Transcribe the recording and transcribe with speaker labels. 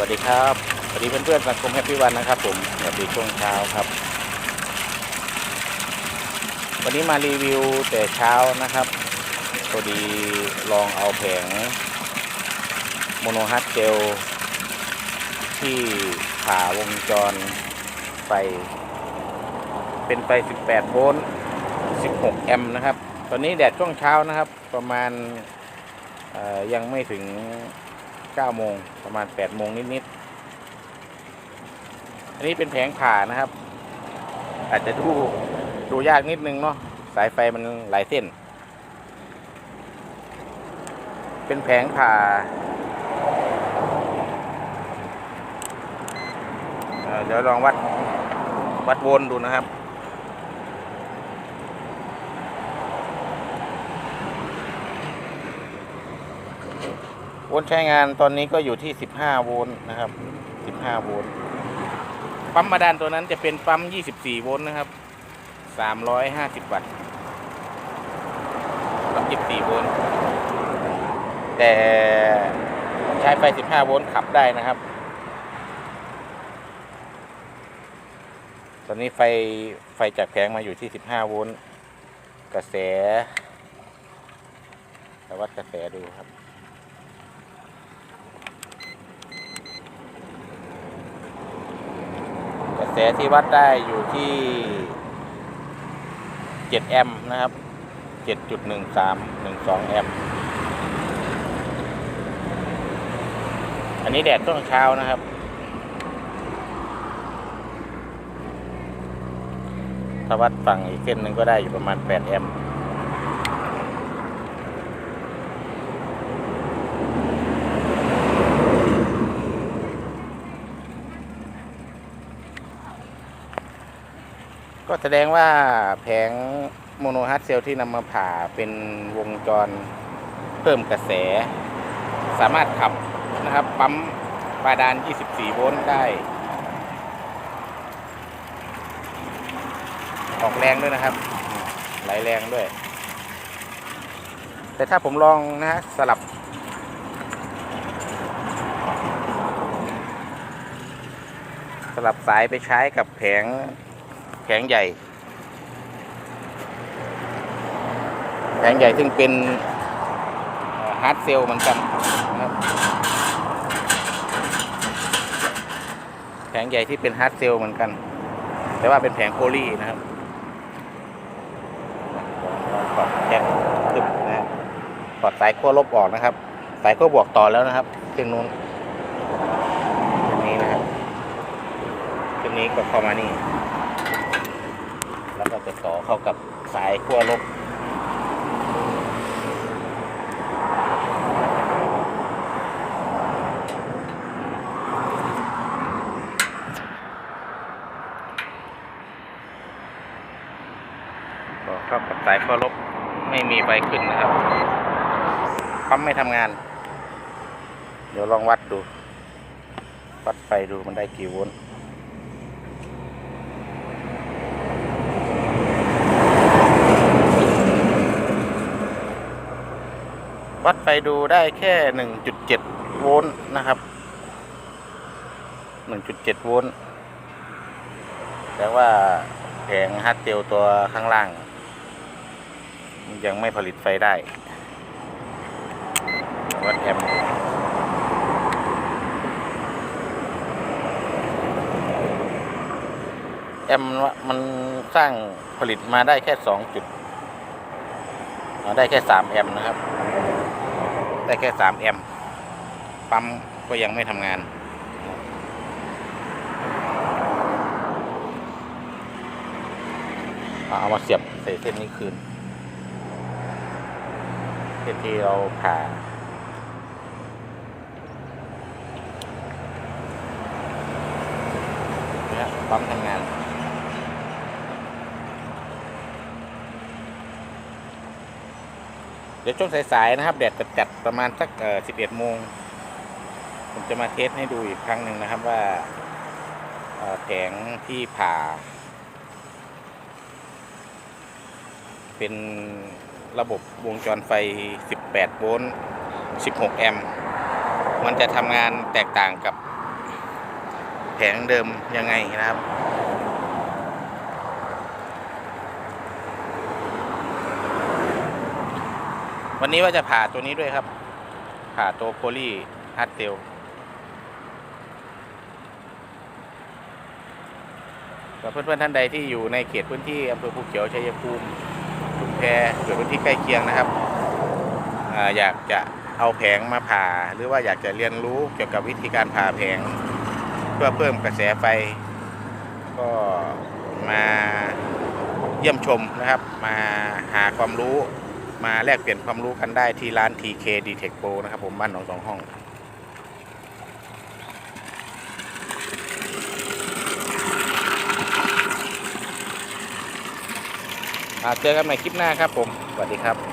Speaker 1: วัสดีครับสวัสดีเพื่อนๆสังคมแฮปปี้วันนะครับผมสวัสดีช่วงเช้าครับ วันนี้มารีวิวแต่เช้านะครับพอดีลองเอาแผงโมโนฮัตเจลที่ผ่าวงจรไฟ เป็นไฟ 18 โวลต์ 16 แอมป์นะครับ ตอนนี้แดดช่วงเช้านะครับ ประมาณยังไม่ถึง 9โมงประมาณ8โมงนิดๆ อันนี้เป็นแผงผ่านะครับ อาจจะดูดูยากนิดนึงเนาะสายไฟมันหลายเส้น เป็นแผงผ่าเเดี๋ยวลองวัดวัดวลต์ดูนะครับ โวลต์ใช้งานตอนนี้ก็อยู่ที่ 15 โวลต์นะครับ 15 โวลต์ปั๊มมาดานตัวนั้นจะเป็นปั๊ม 24 โวลต์นะครับ 350 วัตต์ปั๊ม24 โวลต์แต่ใช้ไฟ 15 โวลต์ขับได้นะครับ ตอนนี้ไฟไฟจากแผงมาอยู่ที่ 15 โวลต์กระแสแต่วัดกระแสดูครับ กระแสที่วัดได้อยู่ที่ 7 แอมป์นะครับ 7.1312 แอมป์อันนี้แดดช่วงเช้านะครับ ถ้าวัดฝั่งอีกเส้นหนึ่งก็ได้อยู่ประมาณ 8 แอมป์ ก็แสดงว่าแผงโมโนฮัตเซลที่นำมาผ่าเป็นวงจรเพิ่มกระแส สามารถขับนะครับ ปั๊มบาดาล24 โวลต์ได้ ออกแรงด้วยนะครับ ไหลแรงด้วย แต่ถ้าผมลองนะฮะสลับ สลับสายไปใช้กับแผง แผงใหญ่แผงใหญ่ซึ่งเป็นฮาร์ดเซลเหมือนกันนะครับแผงใหญ่ที่เป็นฮาร์ดเซลเหมือนกัน แต่ว่าเป็นแผงโพลีนะครับลอดแจ็คตึบนะครับถอดสายขั้วลบออกนะครับ สายขั้วบวกต่อแล้วนะครับเครื่องนู้นเครื่องนี้นะครับเครื่องนี้ก็เข้ามานี่ ต่อเข้ากับสายขั้วลบต่อเข้ากับสายขั้วลบไม่มีไฟขึ้นนะครับปั๊มไม่ทำงาน เดี๋ยวลองวัดดู วัดไฟดูมันได้กี่โวลต์ วัดไฟดูได้แค่ 1.7 โวลต์นะครับ 1.7 โวลต์แต่ว่าแผงฮัตเจลตัวข้างล่าง ยังไม่ผลิตไฟได้ วัดแอมป์แอมป์มันสร้างผลิตมาได้แค่สองจุด ได้แค่สามแอมป์นะครับ ได้แค่สามแอมป์ปั๊มก็ยังไม่ทำงานเอามาเสียบใส่เส้นนี้คืนเส้นที่เราผ่าเนี่ยปั๊มทำงาน เดี๋ยวช่วงสายๆนะครับ แดดจัดๆประมาณสักเอ่อ11โมงผมจะมาเทสให้ดูอีกครั้งหนึ่งนะครับว่าแผงที่ผ่า เป็นระบบวงจรไฟ 18 โวลต์ 16 แอมป์ มันจะทำงานแตกต่างกับแผงเดิมยังไงนะครับ วันนี้ว่าจะผ่าตัวนี้ด้วยครับ ผ่าตัวโพลีฮัตเตลกับเพื่อนๆท่านใดที่อยู่ในเขตพื้นที่อำเภอภูเขียวชัยภูมิชุมแพหรือพื้นที่ใกล้เคียงนะครับออยากจะเอาแผงมาผ่า หรือว่าอยากจะเรียนรู้เกี่ยวกับวิธีการผ่าแผง เพื่อเพิ่มกระแสไฟ ก็มาเยี่ยมชมนะครับ มาหาความรู้ มาแลกเปลี่ยนความรู้กันได้ที่ร้าน TK d t e c h Pro นะครับผมบ้านหนองสองห้องอ่าเจอกันใหม่คลิปหน้าครับผม สวัสดีครับ